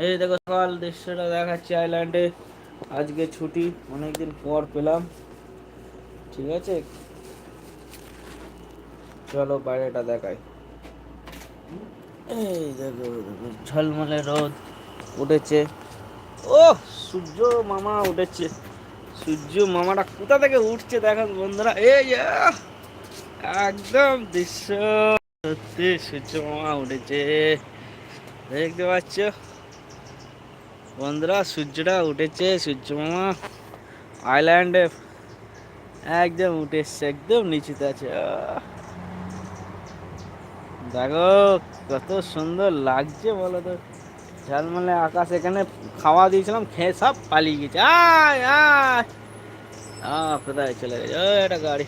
এই দেখো সকাল, দৃশ্যটা দেখাচ্ছি আইল্যান্ডে আজকে ছুটি, অনেকদিন পর পেলাম। ঠিক আছে? চলো বাইরেটা দেখাই। এই দেখো ঝলমলে রোদ উঠেছে। ও সূর্য মামা উঠেছে। সূর্য মামাটা কোথা থেকে উঠছে দেখো বন্ধুরা। এই একদম দৃশ্য। সত্যি সূর্য মামা উঠেছে। দেখতে পাচ্ছ? বন্ধুরা, সূর্যটা উঠেছে, সূর্য মামা। আইল্যান্ডে একদম উঠে এসছে, একদম নিচুতে আছে! দেখো, কত সুন্দর লাগছে বলো তো। ঝালমালে আকাশ, এখানে খাওয়া দিয়েছিলাম, খেয়ে সব পালিয়ে গেছে। আয় আয়। কোথায় চলে গেছে? ও একটা গাড়ি।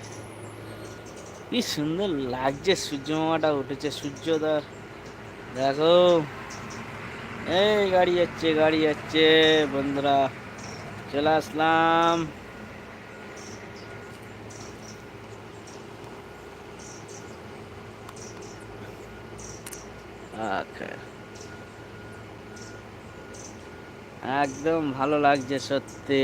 কি সুন্দর লাগছে, সূর্য মামাটা উঠেছে সূর্যদা দেখো। এই, গাড়ি যাচ্ছে গাড়ি যাচ্ছে। বন্ধুরা, চলে আসলাম। একদম ভালো লাগছে, সত্যি।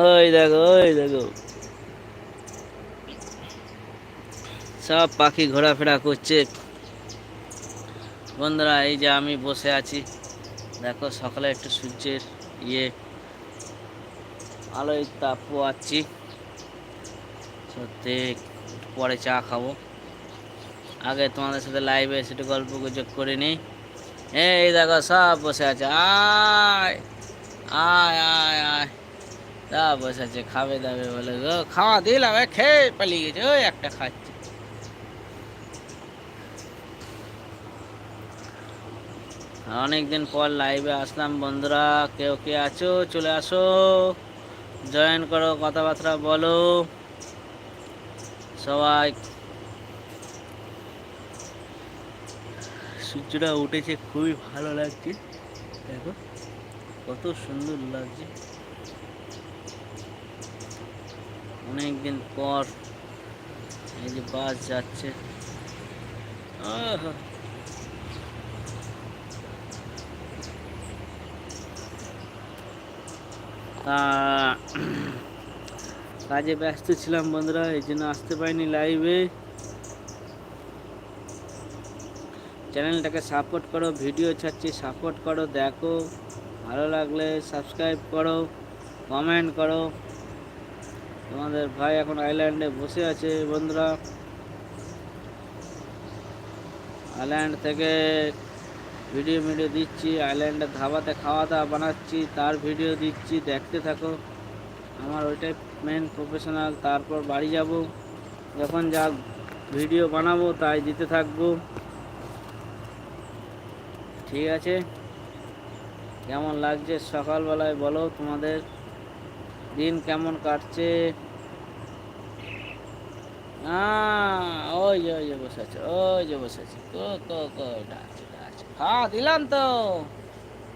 ওই দেখো ওই দেখো। সব পাখি ঘোরাফেরা করছে। বন্ধুরা, এই যে আমি বসে আছি। দেখো, সকালে একটু সূর্যের ইয়ে আলোয় তাপ পোয়াচ্ছি সত্যি, পরে চা খাব। আগে তোমাদের সাথে লাইভে একটু গল্প গুজব করে নিই। এই দেখো, সব বসে আছে। আয় আয় আয় আয়। সব বসে আছে, খাবে দাবে বলে। গো খাওয়া দিলাম খেয়ে পালিয়ে গেছে। ওই একটা খাচ্ছে। অনেকদিন পর লাইভে আসলাম বন্ধুরা। কেউ কে আছো? চলে আসো। জয়েন করো, কথাবার্তা বলো। সবাই সূর্যটা উঠেছে, খুবই ভালো লাগছে। দেখো, কত সুন্দর লাগছে। অনেকদিন পর এই যে বাস যাচ্ছে। আহা! তা কাজে ব্যস্ত ছিলাম বন্ধুরা, এই জন্য আসতে পারিনি লাইভে চ্যানেলটাকে সাপোর্ট করো ভিডিও ছাড়ছি সাপোর্ট করো, দেখো। ভালো লাগলে সাবস্ক্রাইব করো কমেন্ট করো। তোমাদের ভাই এখন আইল্যান্ডে বসে আছে বন্ধুরা। আইল্যান্ড থেকে ভিডিও ভিডিও দিচ্ছি আইল্যান্ডের ধাবাতে খাওয়া দাওয়া বানাচ্ছি, তার ভিডিও দিচ্ছি, দেখতে থাকো। আমার ওইটাই মেন প্রফেশনাল তারপর বাড়ি যাব। যখন যা ভিডিও বানাবো, তাই দিতে থাকব। ঠিক আছে? কেমন লাগছে সকালবেলায় বলো তোমাদের? দিন কেমন কাটছে? ওই যে ওই যে বসে আছে, ওই যে বসে আছে। কো কো কো খাওয়া দিলাম তো।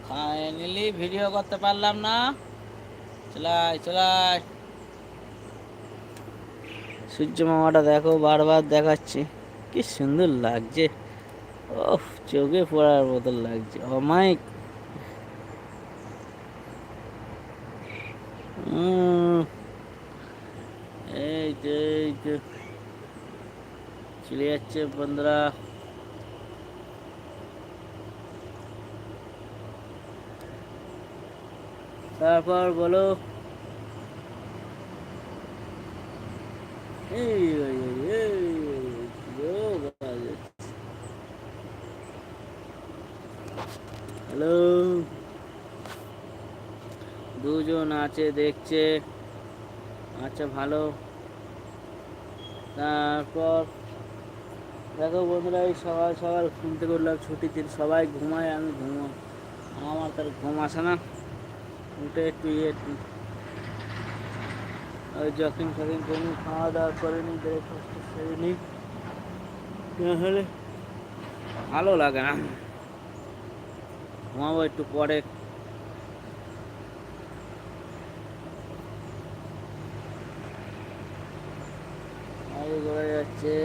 খায় নিলি, ভিডিও করতে পারলাম না। চলাই চলাই। সূর্য মামাটা দেখো, বারবার দেখাচ্ছে। কি সুন্দর লাগছে। ওহ চোখে পড়ার মতন লাগছে। অমায়িক এই তো এই তো চলে যাচ্ছে বন্ধুরা। তারপর বলো। হ্যালো। দুজন আছে, দেখছে। আচ্ছা ভালো। তারপর দেখো বন্ধুরা, এই সকাল সকাল ঘুম থেকে উঠলাম, ছুটির দিন সবাই ঘুমায়, আমি ঘুমো আমার তার ঘুম আসে না। উঠে একটু ইয়ে ওই জকিং ফকিং করে নিই খাওয়া দাওয়া করে নিই ব্রেকফাস্ট সেরে নিই নাহলে ভালো লাগে না। ঘুমাবো একটু পরে। গাড়ি ঘোড়া যাচ্ছে।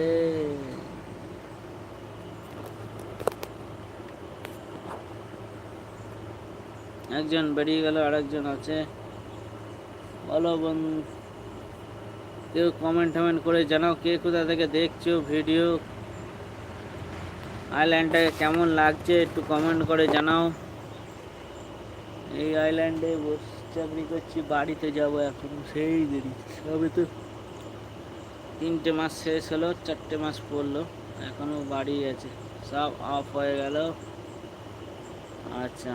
একজন বেরিয়ে গেল, আরেকজন আছে। বলো বন্ধু, কেউ কমেন্ট টমেন্ট করে জানাও কে কোথা থেকে দেখছ ভিডিও আইল্যান্ডটাকে কেমন লাগছে একটু কমেন্ট করে জানাও। এই আইল্যান্ডে বসে চাকরি করছি, বাড়িতে যাব এখন। সেই দেরি, সবে তো তিনটে মাস শেষ হলো, চারটে মাস পড়ল এখনও বাড়ি আছে। সব অফ হয়ে গেল। আচ্ছা।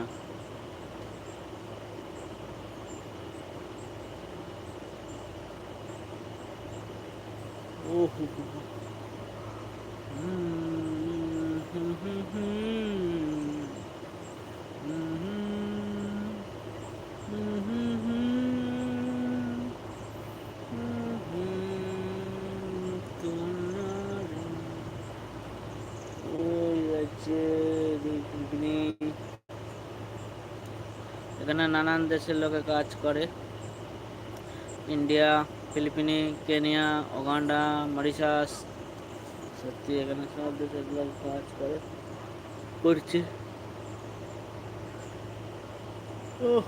এখানে নানান দেশের লোকে কাজ করে। ইন্ডিয়া ফিলিপিনি কেনিয়া ওগান্ডা মরিশাস সত্যি এখানে সব লোক কাজ করে করছে। ওহ,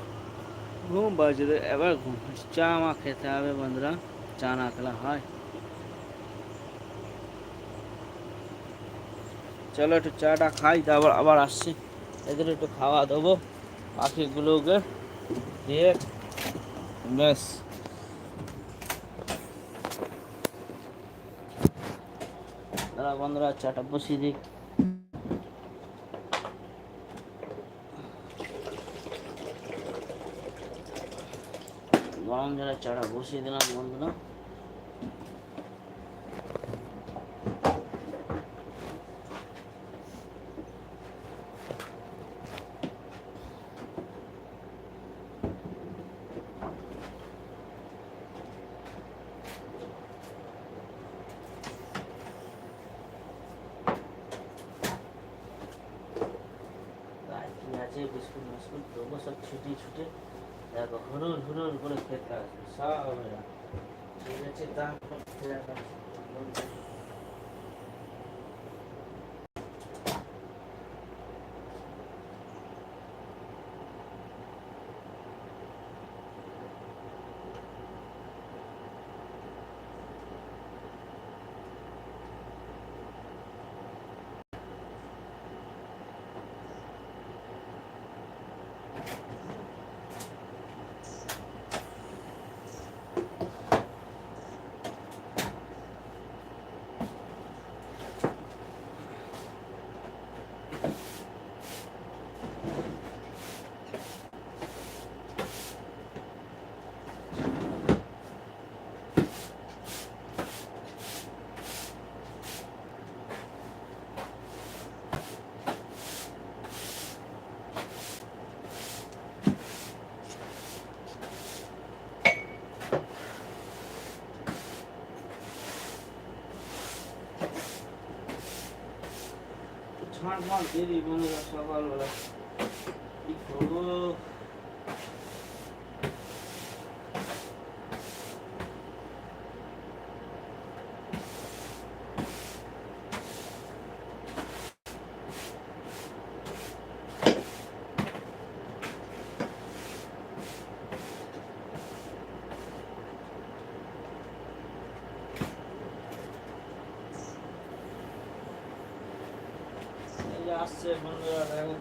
ঘুম বাজে এবার ঘুম চা মা খেতে হবে বন্ধুরা চা না খেলা হয়। চলো একটু চাটা খাই তারপর আবার আসছি। এদের একটু খাওয়া দেবো পাখিগুলোকে দিয়ে ব্যাস। দাঁড়া বন্ধুরা চাটা বসিয়ে দিই। গরম জলের চাটা বসিয়ে দিলাম বন্ধুরা আর আছে বিস্কুট মিস্কুট দেবো সব ছুটি ছুটে দেখো হুরুর হুরুর করে খেতে আসবে, সব এরা। ঠিক আছে, তারপর দেখো। ছাঁট মাল দিয়ে দিই বন্ধুরা সকালবেলা কি করব এই যে আসছে বন্ধুরা দেখো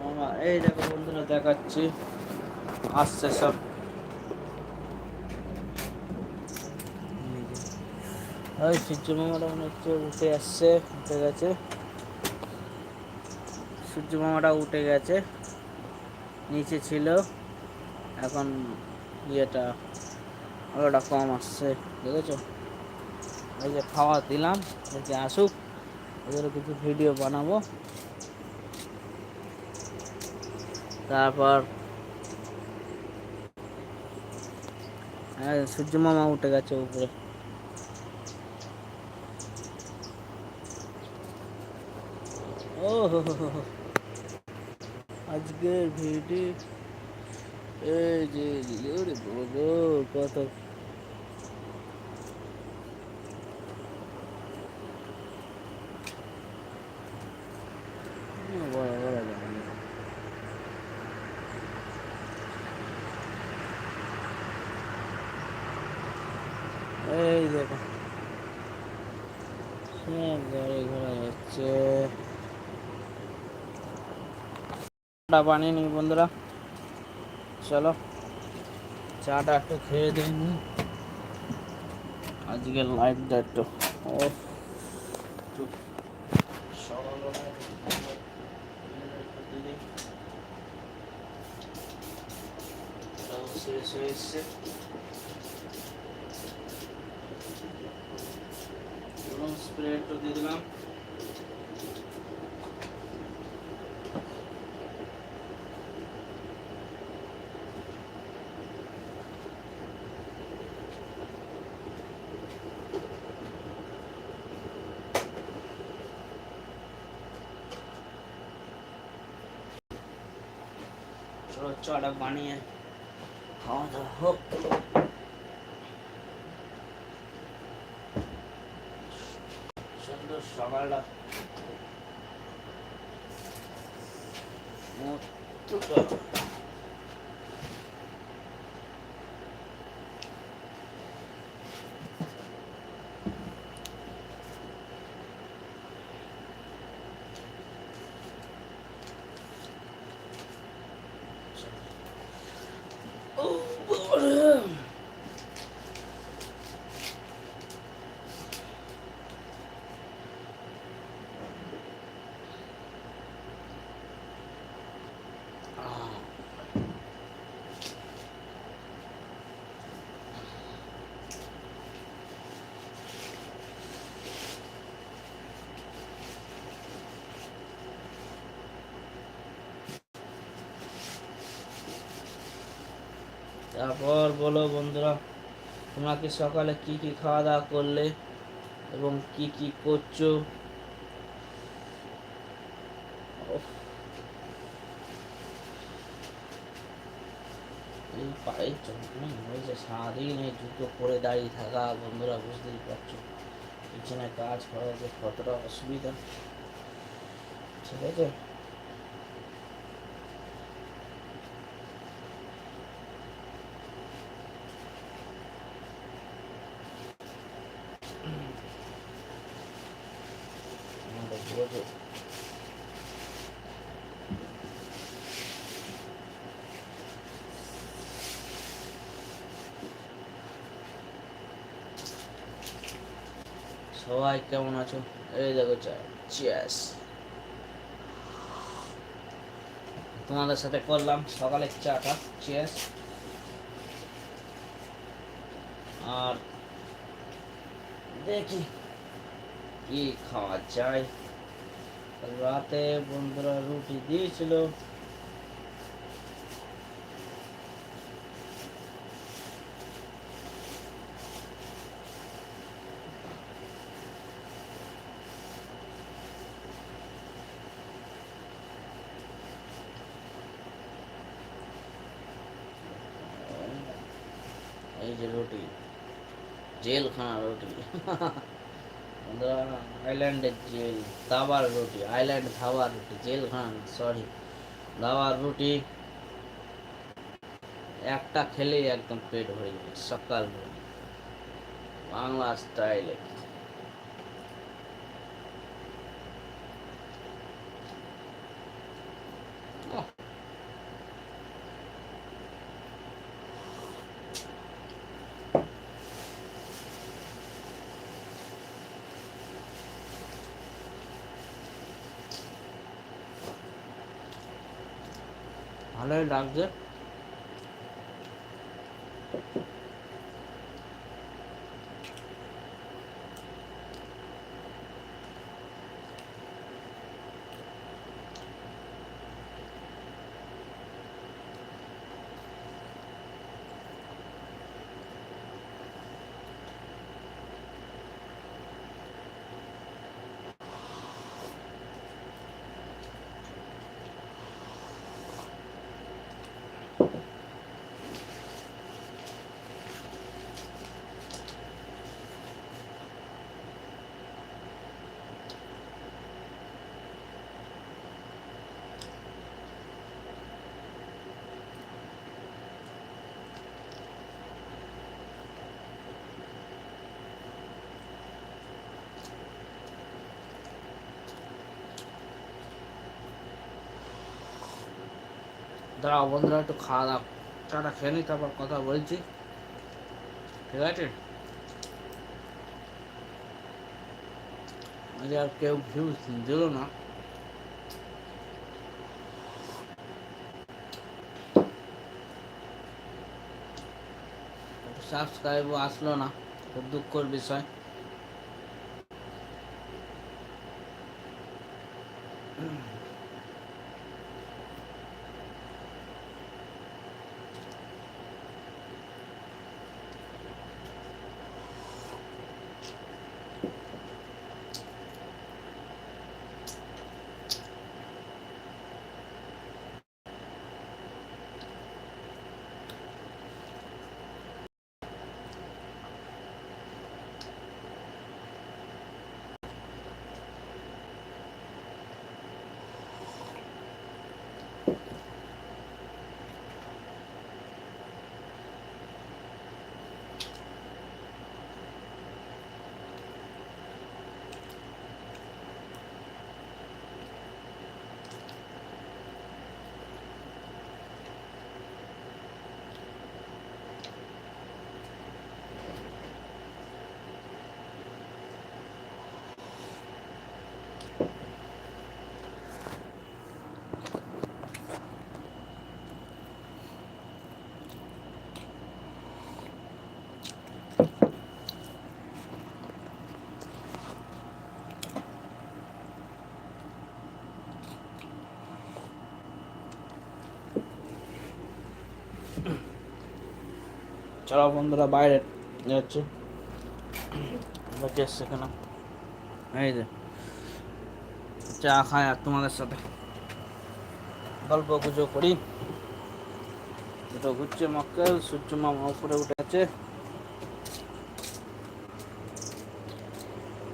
মামা, এই দেখো বন্ধুরা, দেখাচ্ছি। আসছে সব। ওই সূর্য মামাটা মনে হচ্ছে উঠে আসছে, উঠে গেছে। সূর্য মামাটা উঠে গেছে। নিচে ছিল। এখন ইয়েটা আলোটা কম আসছে, দেখেছ? এই যে খাওয়া দিলাম দেখি আসুক। ওদেরও কিছু ভিডিও বানাবো। তারপর হ্যাঁ সূর্য মামা উঠে গেছে উপরে ও। আজকের ভিডিও এই যে কত বড় বড় জানি এই দেখো সব গাড়ি ঘোড়া যাচ্ছে বানিয়ে নি বন্ধুরা চলো, চাটা একটু খেয়ে দিই নি। আজকে লাইটটা একটু। এটাও শেষ হয়ে এসছে এবং স্প্রে একটু দিয়ে দিলাম চলো চাটা বানিয়ে খাওয়া দাওয়া হোক সুন্দর সকালটা মতো Oh, বাবারে। আহ। তারপর বলো বন্ধুরা, তোমরা কি সকালে কি কি খাওয়া দাওয়া করলে এবং কি কি করছ। এই পায়ের সারাদিন এই জুতো পরে দাঁড়িয়ে থাকা, বন্ধুরা বুঝতেই পারছ পিছনে কাজ করা যে কতটা অসুবিধা, ঠিক আছে বোঝো সবাই কেমন আছো? এই দেখো চিয়াস তোমাদের সাথে করলাম সকালে চাটা চিয়াস আর দেখি কি খাওয়া যায়। রাতে বন্ধুরা রুটি দিয়েছিল। এই যে রুটি জেলখানা রুটি। বন্ধুরা আইল্যান্ডের জেল দাবার রুটি আইল্যান্ড ধাবার রুটি জেলখানা সরি দাবার রুটি একটা খেলেই একদম পেট ভরে যাবে, সকাল বাংলা স্টাইলে ভালোই লাগছে দাঁড়াও বন্ধুরা, একটু খাওয়া দাওয়া, চাটা খেয়ে নি তারপর কথা বলছি। ঠিক আছে? আজ আর কেউ ভিউজ দিল না। সাবস্ক্রাইবও আসলো না, খুব দুঃখর বিষয়। চলো বন্ধুরা, বাইরে যাচ্ছে। এসছে এই যে, চা আর তোমাদের সাথে। গল্প গুজব করি। দুটো ঘুরছে মক্কেল, সূর্য মামা উপরে উঠে আছে।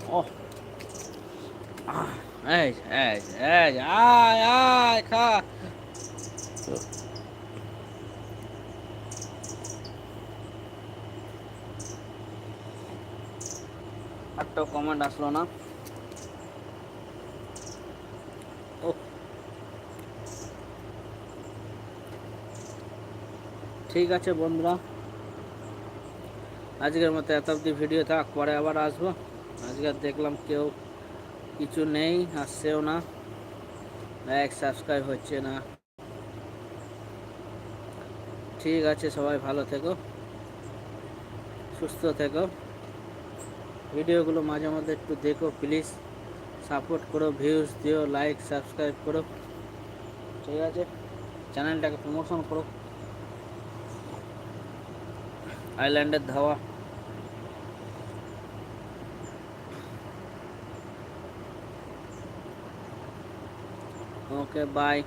ও। এই এই এই আয় আয়, খা। একটা কমেন্ট আসলো না। ও ঠিক আছে বন্ধুরা। আজকের মতো এত অব্দি ভিডিও থাক, পরে আবার আসব। আজকে দেখলাম কেউ কিছু নেই, আসছেও না। লাইক সাবস্ক্রাইব হচ্ছে না। ঠিক আছে, সবাই ভালো থেকো। সুস্থ থেকো। ভিডিওগুলো মাঝে মধ্যে একটু দেখো প্লিজ সাপোর্ট করো ভিউজ দিও লাইক সাবস্ক্রাইব করো। ঠিক আছে? চ্যানেলটাকে প্রমোশন করো। আইল্যান্ডের ধাওয়া। Okay bye